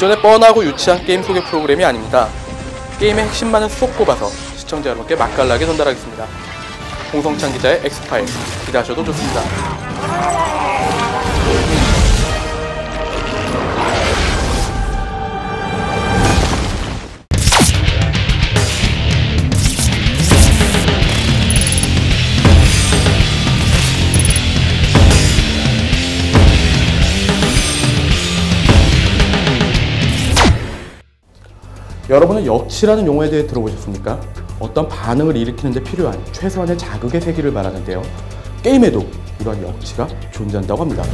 기존의 뻔하고 유치한 게임 소개 프로그램이 아닙니다. 게임의 핵심만을 쏙 꼽아서 시청자 여러분께 맛깔나게 전달하겠습니다. 홍성찬 기자의 엑스파일 기대하셔도 좋습니다. 여러분은 역치라는 용어에 대해 들어보셨습니까? 어떤 반응을 일으키는 데 필요한 최소한의 자극의 세기를 말하는데요. 게임에도 이러한 역치가 존재한다고 합니다.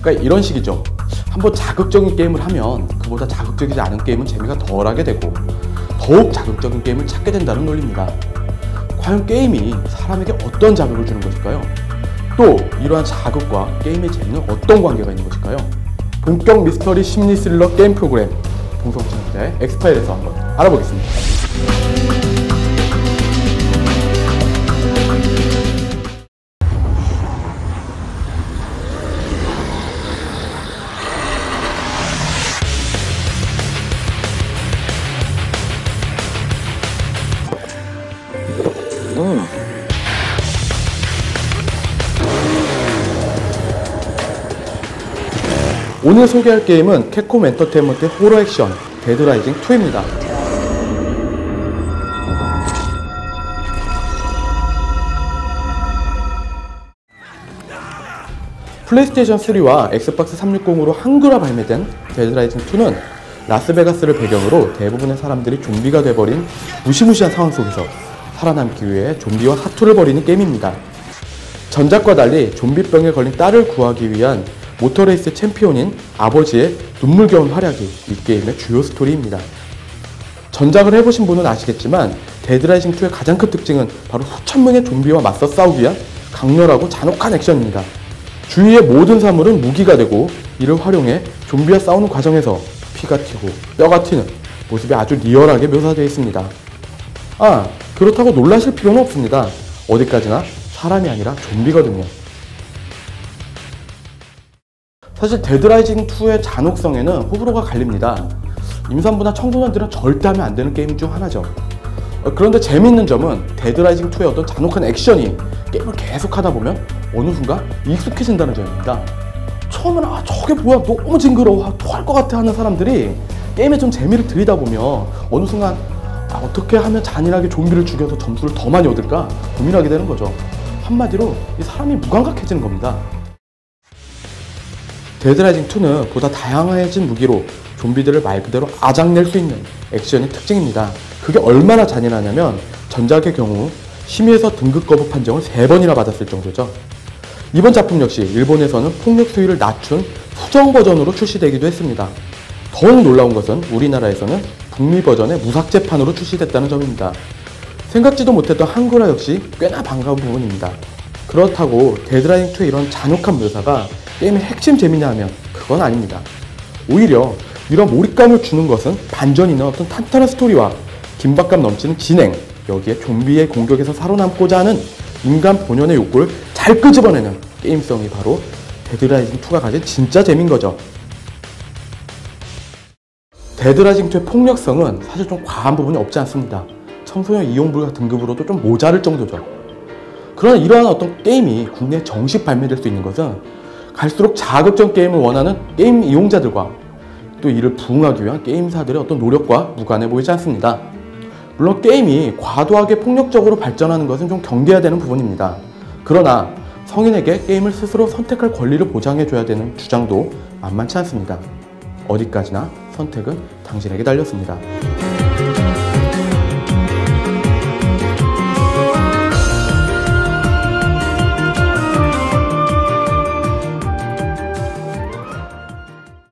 그러니까 이런 식이죠. 한번 자극적인 게임을 하면 그보다 자극적이지 않은 게임은 재미가 덜하게 되고 더욱 자극적인 게임을 찾게 된다는 논리입니다. 과연 게임이 사람에게 어떤 자극을 주는 것일까요? 또 이러한 자극과 게임의 재미는 어떤 관계가 있는 것일까요? 본격 미스터리 심리 스릴러 게임 프로그램 봉성진 기자의 엑스파일에서 한번 알아보겠습니다. 오늘 소개할 게임은 캡콤 엔터테인먼트의 호러 액션 데드라이징 2입니다. 플레이스테이션 3와 엑스박스 360으로 한글화 발매된 데드라이징 2는 라스베가스를 배경으로 대부분의 사람들이 좀비가 돼버린 무시무시한 상황 속에서 살아남기 위해 좀비와 사투를 벌이는 게임입니다. 전작과 달리 좀비병에 걸린 딸을 구하기 위한 모터레이스 챔피언인 아버지의 눈물겨운 활약이 이 게임의 주요 스토리입니다. 전작을 해보신 분은 아시겠지만 데드라이징 2의 가장 큰 특징은 바로 수천 명의 좀비와 맞서 싸우기 위한 강렬하고 잔혹한 액션입니다. 주위의 모든 사물은 무기가 되고 이를 활용해 좀비와 싸우는 과정에서 피가 튀고 뼈가 튀는 모습이 아주 리얼하게 묘사되어 있습니다. 아, 그렇다고 놀라실 필요는 없습니다. 어디까지나 사람이 아니라 좀비거든요. 사실 데드라이징2의 잔혹성에는 호불호가 갈립니다. 임산부나 청소년들은 절대 하면 안 되는 게임 중 하나죠. 어, 그런데 재미있는 점은 데드라이징2의 어떤 잔혹한 액션이 게임을 계속 하다 보면 어느 순간 익숙해진다는 점입니다. 처음에는 아 저게 뭐야 너무 징그러워 아, 토할 것 같아 하는 사람들이 게임에 좀 재미를 들이다 보면 어느 순간 아, 어떻게 하면 잔인하게 좀비를 죽여서 점수를 더 많이 얻을까 고민하게 되는 거죠. 한마디로 이 사람이 무감각해지는 겁니다. 데드라이징 2는 보다 다양해진 무기로 좀비들을 말 그대로 아작낼 수 있는 액션이 특징입니다. 그게 얼마나 잔인하냐면 전작의 경우 심의에서 등급 거부 판정을 3번이나 받았을 정도죠. 이번 작품 역시 일본에서는 폭력 수위를 낮춘 수정 버전으로 출시되기도 했습니다. 더욱 놀라운 것은 우리나라에서는 북미 버전의 무삭제판으로 출시됐다는 점입니다. 생각지도 못했던 한글화 역시 꽤나 반가운 부분입니다. 그렇다고 데드라이징2의 이런 잔혹한 묘사가 게임의 핵심 재미냐 하면 그건 아닙니다. 오히려 이런 몰입감을 주는 것은 반전이 있는 어떤 탄탄한 스토리와 긴박감 넘치는 진행, 여기에 좀비의 공격에서 살아남고자 하는 인간 본연의 욕구를 잘 끄집어내는 게임성이 바로 데드라이징2가 가진 진짜 재미인 거죠. 데드라이징2의 폭력성은 사실 좀 과한 부분이 없지 않습니다. 청소년 이용불가 등급으로도 좀 모자랄 정도죠. 그러나 이러한 어떤 게임이 국내에 정식 발매될 수 있는 것은 갈수록 자극적 게임을 원하는 게임 이용자들과 또 이를 부응하기 위한 게임사들의 어떤 노력과 무관해 보이지 않습니다. 물론 게임이 과도하게 폭력적으로 발전하는 것은 좀 경계해야 되는 부분입니다. 그러나 성인에게 게임을 스스로 선택할 권리를 보장해줘야 되는 주장도 만만치 않습니다. 어디까지나 선택은 당신에게 달렸습니다.